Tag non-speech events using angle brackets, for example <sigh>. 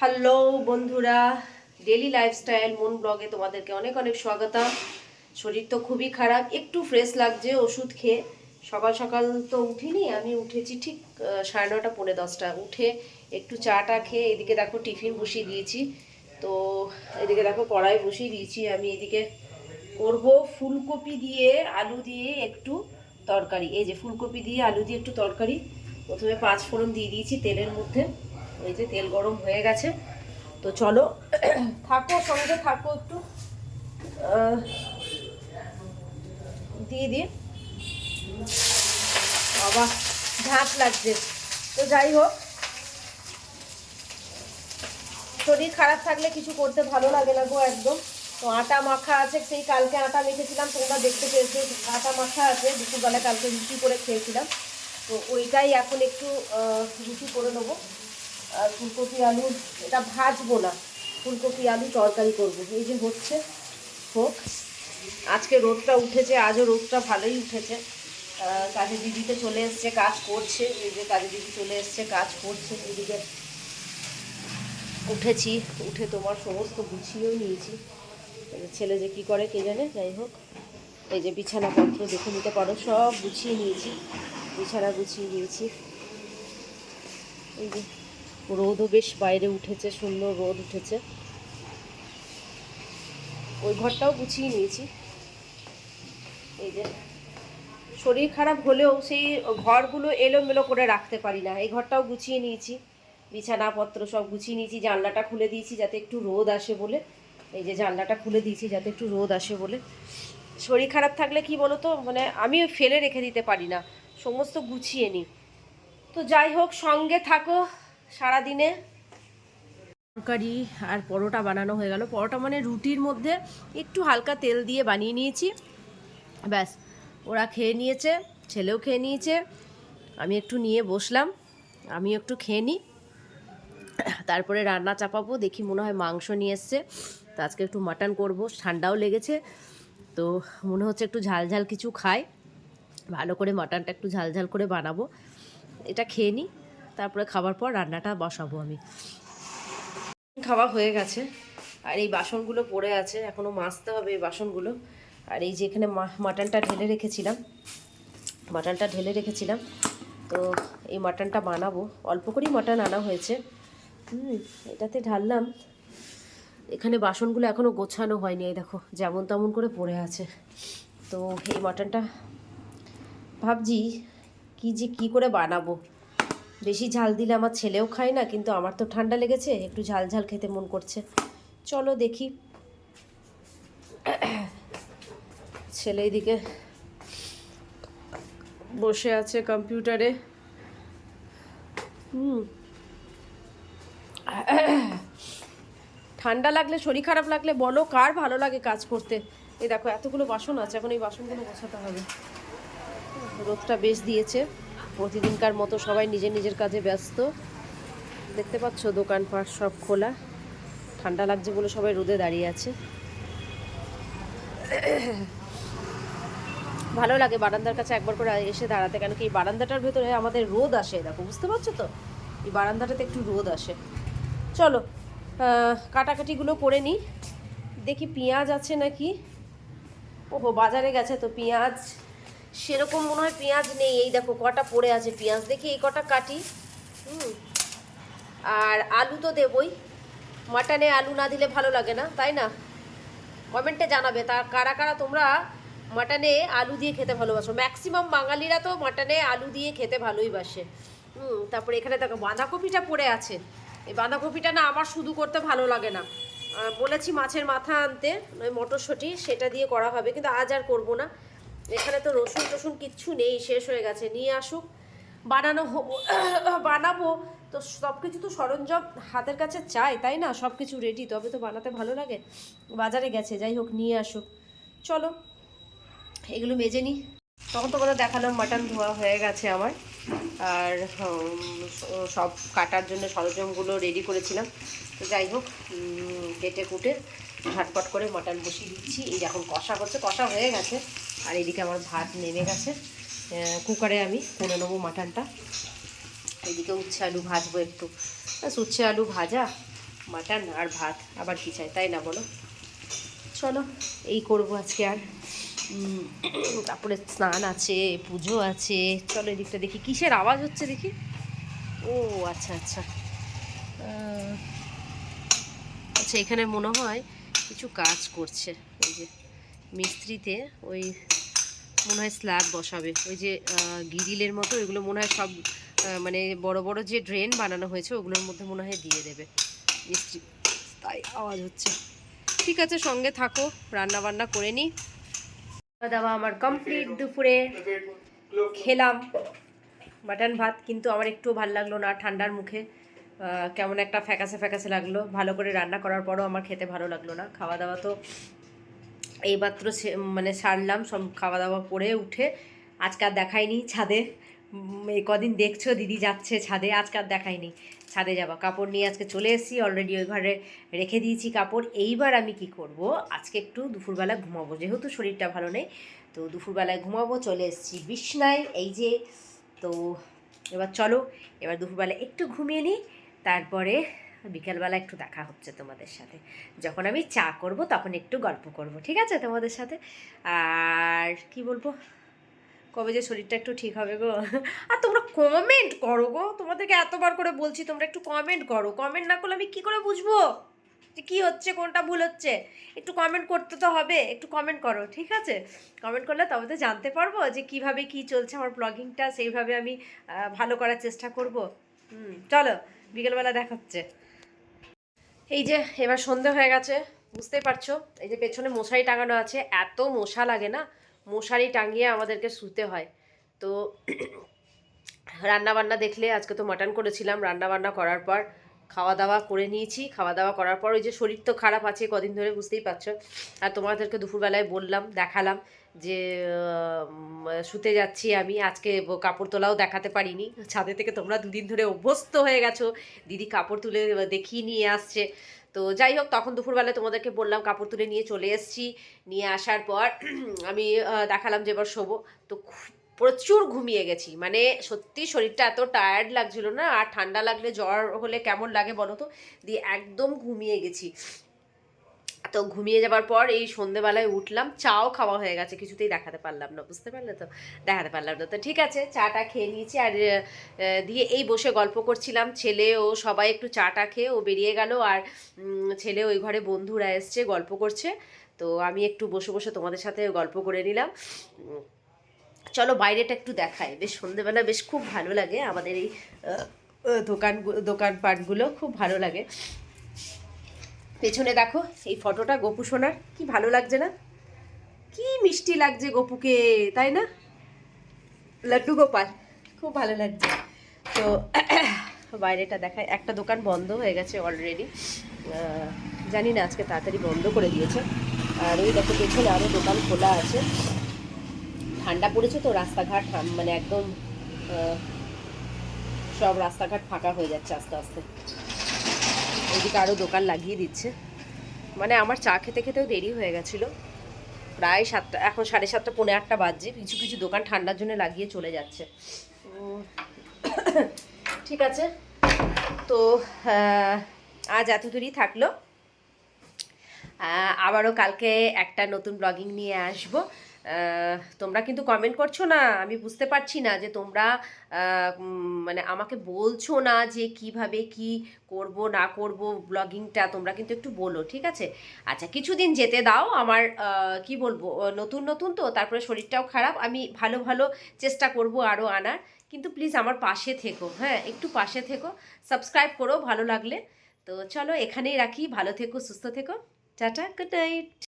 Hello বন্ধুরা daily lifestyle মন ব্লগে তোমাদেরকে অনেক অনেক স্বাগতম। শরীর তো খুবই খারাপ, একটু ফ্রেশ লাগছে ওষুধ খেয়ে। সকাল সকাল তো উঠিনি, আমি উঠেছি ঠিক সাড়ে নটা পৌনে দশটা। উঠে একটু চাটা খেয়ে এদিকে দেখো টিফিন বসিয়ে দিয়েছি। তো এদিকে দেখো কড়াই বসিয়ে দিয়েছি, আমি এদিকে করব ফুলকপি দিয়ে আলু দিয়ে একটু তরকারি। এই যে ফুলকপি দিয়ে আলু দিয়ে একটু তরকারি, প্রথমে পাঁচ ফোড়ন দিয়ে দিয়েছি তেলের মধ্যে। এই যে তেল গরম হয়ে গেছে। তো চলো, থাকো, সঙ্গে থাকো একটু। দিয়ে দিয়ে। বাবা, ঝাঁপ লাগছে। তো যাই হোক। শরীর খারাপ থাকলে কিছু করতে ভালো লাগে না গো একদম। তো আটা মাখা আছে, সেই কালকে আটা মেখেছিলাম, তোমরা দেখতে পেয়েছ। আটা মাখা আছে, দুপুরবেলা কালকে রুটি করে খেয়েছিলাম। তো ওইটাই এখন একটু রুটি করে নেব। আর ফুলকপি আলু, এটা ভাজবো না। ফুলকপি আলু তরকারি করব। এই যে হচ্ছে, হোক। আজকে রোদটা উঠেছে, আজও রোদটা ভালোই উঠেছে। কাজে দিদিতে চলে এসছে, কাজ করছে। এই যে কাজে দিদি চলে এসছে, কাজ করছে। এদিকে উঠেছি। উঠে তোমার সমস্ত গুছিয়েও নিয়েছি। ছেলে যে কী করে কে জানে? যাই হোক। এই যে বিছানাপত্র দেখে নিতে পারো, সব গুছিয়ে নিয়েছি। বিছানা গুছিয়ে নিয়েছি। এই যে রোদও বেশ বাইরে উঠেছে, সুন্দর রোদ উঠেছে। ওই ঘরটাও গুছিয়ে নিয়েছি। এই যে, শরীর খারাপ হলেও সেই ঘরগুলো এলোমেলো করে রাখতে পারি না। এই ঘরটাও গুছিয়ে নিয়েছি, বিছানাপত্র সব গুছিয়ে নিয়েছি, জানলাটা খুলে দিয়েছি যাতে একটু রোদ আসে বলে। এই যে জানলাটা খুলে দিয়েছি যাতে একটু রোদ আসে বলে। শরীর খারাপ থাকলে কি বলো তো মানে আমি ফেলে রেখে দিতে পারি না। সমস্ত গুছিয়ে নিই। তো যাই হোক, সঙ্গে থাকো। সারাদিনে? তরকারি আর পরোটা বানানো হয়ে গেল। পরোটা মানে রুটির মধ্যে একটু হালকা তেল দিয়ে বানিয়ে নিয়েছি। ব্যাস, ওরা খেয়ে নিয়েছে, ছেলেও খেয়ে নিয়েছে। আমি একটু নিয়ে বসলাম আমি একটু খেয়ে নিই। তারপরে রান্না চাপাবো, দেখি মনে হয় মাংস নিয়ে এসছে। তো আজকে একটু মাটন করব, ঠান্ডাও লেগেছে। তো মনে হচ্ছে একটু ঝাল ঝাল কিছু খাই। ভালো করে মাটনটা একটু ঝাল ঝাল করে বানাবো। এটা খেয়ে নিই। তারপরে খাবার পর রান্নাটা বসাবো আমি। খাওয়া হয়ে গেছে। আর এই বাসনগুলো পড়ে আছে এখনও মাজতে হবে এই বাসনগুলো। আর এই যে এখানে মা- মাটনটা ঢেলে রেখেছিলাম। মাটনটা ঢেলে রেখেছিলাম। তো এই মাটনটা বানাবো। অল্প করেই মাটন আনা হয়েছে। হুম, এটাতে ঢাললাম। এখানে বাসনগুলো এখনও গোছানো হয়নি, এই দেখো, যেমন তেমন করে পড়ে আছে। তো এই মাটনটা ভাবছি কি যে কি করে বানাবো। বেশি ঝাল দিলে আমার ছেলেও খায় না, কিন্তু আমার তো ঠান্ডা লেগেছে, একটু ঝাল ঝাল খেতে মন করছে। চলো দেখি। ছেলে এদিকে বসে আছে কম্পিউটারে। হুম। ঠান্ডা লাগলে, শরীর খারাপ লাগলে বলো, কার ভালো লাগে কাজ করতে? এই দেখো, এতগুলো বাসন আছে, এখন এই বাসনগুলো বসাতে হবে। রোদটা বেশ দিয়েছে। প্রতিদিনকার মতো সবাই নিজের নিজের কাজে ব্যস্ত। দেখতে পাচ্ছ দোকানপাট সব খোলা। ঠান্ডা লাগছে বলে সবাই রোদে দাঁড়িয়ে আছে। ভালো লাগে বারান্দার কাছে একবার করে এসে দাঁড়াতে, কেন কি এই বারান্দাটার ভেতরে আমাদের রোদ আসে, দেখো, বুঝতে পারছ তো? এই বারান্দাটাতে একটু রোদ আসে। চলো কাটাকাটিগুলো করে নিই। দেখি পেঁয়াজ আছে নাকি? ওহো, বাজারে গেছে তো পেঁয়াজ। সেরকম মনে হয় পেঁয়াজ নেই। এই দেখো, কটা পড়ে আছে পেঁয়াজ। দেখি এই কটা কাটি। হুম। আর আলু তো দেবই। মাটনে আলু না দিলে ভালো লাগে না, তাই না? কমেন্টে জানাবে, তা কারা কারা তোমরা মাটনে আলু দিয়ে খেতে ভালোবাসো? ম্যাক্সিমাম বাঙালিরা তো মাটনে আলু দিয়ে খেতে ভালোই বাসে। হুম, তারপরে এখানে দেখো, বাঁধাকপিটা পড়ে আছে। এই বাঁধাকপিটা না আমার শুধু করতে ভালো লাগে না। বলেছি মাছের মাথা আনতে, ওই মটরশুঁটি, সেটা দিয়ে করা হবে, কিন্তু আজ আর করব না। রসুন টসুন কিচ্ছু নেই, শেষ হয়ে গেছে। নিয়ে আসুক, বানানো <coughs> বানাবো। তো সব কিছু তো সরঞ্জাম হাতের কাছে চাই, তাই না? সব কিছু রেডি তবে তো বানাতে ভালো লাগে। বাজারে গেছে, যাই হোক, নিয়ে আসুক। চলো, এগুলো মেজে নিই তখন তোমাদের দেখালাম, মাটন ধোয়া হয়ে গেছে আমার। আর সব কাটার জন্য সরঞ্জামগুলো রেডি করেছিলাম। তো যাই হোক কেটে কুটে ঝটপট করে মাটন বসিয়ে দিচ্ছি। এই যখন কষা হচ্ছে কষা হয়ে গেছে। আর এদিকে আমার ভাত নেমে গেছে। কুকারে আমি করে নেব মাটনটা এদিকে উচ্ছে আলু ভাজবো একটু। উচ্ছে আলু ভাজা মাটন আর ভাত। আবার কী চাই, তাই না বলো? চলো, এই করব আজকে আর। তারপরে স্নান আছে, পুজো আছে। চলো এদিকটা দেখি, কিসের আওয়াজ হচ্ছে দেখি? ও আচ্ছা আচ্ছা। আচ্ছা এখানে মনে হয় কিছু কাজ করছে। ওই যে মিস্ত্রিতে, ওই মনে হয় স্ল্যাব বসাবে। ওই যে গিরিলের মতো, ওইগুলো মনে হয় সব মানে বড় বড় যে ড্রেন বানানো হয়েছে, ওগুলোর মধ্যে মনে হয় দিয়ে দেবে। মিস্ত্রি তাই আওয়াজ হচ্ছে। ঠিক আছে, সঙ্গে থাকো, রান্না বান্না করে খাওয়া দাওয়া আমার কমপ্লিট, দুপুরে খেলাম। মাটন ভাত, কিন্তু আমার একটু ভালো লাগল না, ঠান্ডার মুখে। কেমন একটা ফ্যাকাসে ফ্যাকাসে লাগল। ভালো করে রান্না করার পরও আমার খেতে ভালো লাগল না। খাওয়া দাওয়া তো এইমাত্র মানে সারলাম, সব খাওয়া দাওয়া করে উঠে। আজকে আর দেখাইনি ছাদে। এই কদিন দেখছ, দিদি যাচ্ছে ছাদে। আজকে আর দেখাইনি ছাদে যাবা। কাপড় নিয়ে আজকে চলে এসেছি অলরেডি ওই ঘরে রেখে দিয়েছি কাপড়। এইবার আমি কি করব? আজকে একটু দুপুরবেলা ঘুমাবো। যেহেতু শরীরটা ভালো নেই, তো দুপুরবেলায় ঘুমাবো, চলে এসেছি বিছনায়। এই যে, তো এবার চলো, এবার দুপুরবেলা একটু ঘুমিয়ে নিই, তারপরে বিকেলবেলা একটু দেখা হচ্ছে তোমাদের সাথে। যখন আমি চা করব তখন একটু গল্প করব, ঠিক আছে তোমাদের সাথে? আর কি বলব? কবে যে শরীরটা একটু ঠিক হবে গো? আর তোমরা কমেন্ট করো গো। তোমাদেরকে এতবার করে বলছি, তোমরা একটু কমেন্ট করো। কমেন্ট না করলে আমি কি করে বুঝব যে কী হচ্ছে, কোনটা ভুল হচ্ছে? একটু কমেন্ট করতে তো হবে, একটু কমেন্ট করো, ঠিক আছে? কমেন্ট করলে তবে তো জানতে পারব যে কীভাবে কি চলছে আমার ব্লগিংটা সেইভাবে আমি ভালো করার চেষ্টা করব। হুম, চলো, বিকেলবেলা দেখা হচ্ছে। এই যে, এবার সন্ধে হয়ে গেছে, বুঝতেই পারছ? এই যে পেছনে মশারি টাঙানো আছে, এত মশা লাগে না, মশারি টাঙিয়ে আমাদেরকে শুতে হয়। তো রান্না বান্না দেখলে, আজকে তো মাটন করেছিলাম, রান্নাবান্না করার পর খাওয়া দাওয়া করে নিয়েছি। খাওয়া দাওয়া করার পর ওই যে শরীর তো খারাপ আছে, কদিন ধরে বুঝতেই পারছ। আর তোমাদেরকে দুপুরবেলায় বললাম, দেখালাম যে শুতে যাচ্ছি আমি। আজকে কাপড় তোলাও দেখাতে পারিনি। ছাদে থেকে তোমরা দুদিন ধরে অভ্যস্ত হয়ে গেছো। দিদি কাপড় তুলে দেখিয়ে নিয়ে আসছে। তো যাই হোক, তখন দুপুরবেলা তোমাদেরকে বললাম, কাপড় তুলে নিয়ে চলে এসেছি। নিয়ে আসার পর, <clears throat> আমি দেখালাম যে এবার শোবো। তো প্রচুর ঘুমিয়ে গেছি। মানে সত্যি শরীরটা এত টায়ার্ড লাগছিল না। আর ঠান্ডা লাগলে জ্বর হলে কেমন লাগে বলো তো? দিয়ে একদম ঘুমিয়ে গেছি। তো ঘুমিয়ে যাবার পর এই সন্ধেবেলায় উঠলাম, চাও খাওয়া হয়ে গেছে, কিছুতেই দেখাতে পারলাম না, বুঝতে পারলে তো? দেখাতে পারলাম না। তো ঠিক আছে, চাটা খেয়ে নিয়েছি আর দিয়ে এই বসে গল্প করছিলাম, ছেলে ও সবাই একটু চাটা খেয়ে ও বেরিয়ে গেল আর ছেলে ওই ঘরে বন্ধুরা এসছে, গল্প করছে। তো আমি একটু বসে বসে তোমাদের সাথে গল্প করে নিলাম। চলো বাইরেটা একটু দেখাই। বেশ সন্ধেবেলা বেশ খুব ভালো লাগে আমাদের এই দোকান, দোকানপাটগুলো, খুব ভালো লাগে। পেছনে দেখো, এই ফটোটা গপু সোনার। কি ভালো লাগছে না? কি মিষ্টি লাগছে গপুকে, তাই না? লাড্ডু গোপাল, খুব ভালো লাগছে। তো, বাইরেটা দেখায় একটা দোকান বন্ধ হয়ে গেছে অলরেডি জানি না আজকে তাড়াতাড়ি বন্ধ করে দিয়েছে। আর ওই দেখো, পেছনে আরও দোকান খোলা আছে। ঠান্ডা পড়েছে তো, রাস্তাঘাট মানে একদম সব রাস্তাঘাট ফাঁকা হয়ে যাচ্ছে আস্তে আস্তে। ওইদিকে আরও দোকান লাগিয়ে দিচ্ছে। মানে আমার চা খেতে খেতেও দেরি হয়ে গেছিল। প্রায় সাতটা, এখন সাড়ে সাতটা, পৌনে আটটা বাজছে। কিছু কিছু দোকান ঠান্ডার জন্য লাগিয়ে চলে যাচ্ছে। <coughs> ঠিক আছে। তো আজ এত দূরই থাকল আবারও কালকে একটা নতুন ব্লগিং নিয়ে আসব। তোমরা কিন্তু কমেন্ট করছ না, আমি বুঝতে পারছি না যে তোমরা মানে আমাকে বলছো না যে কীভাবে কি করব, না করব ব্লগিংটা তোমরা কিন্তু একটু বলো, ঠিক আছে? আচ্ছা কিছুদিন যেতে দাও আমার কি বলব নতুন নতুন তো, তারপরে শরীরটাও খারাপ, আমি ভালো ভালো চেষ্টা করব আরও আনার, কিন্তু প্লিজ আমার পাশে থেকো হ্যাঁ একটু পাশে থেকো সাবস্ক্রাইব করো, ভালো লাগলে। তো চলো, এখানেই রাখি, ভালো থেকো, সুস্থ থেকো, টাটা গুড নাইট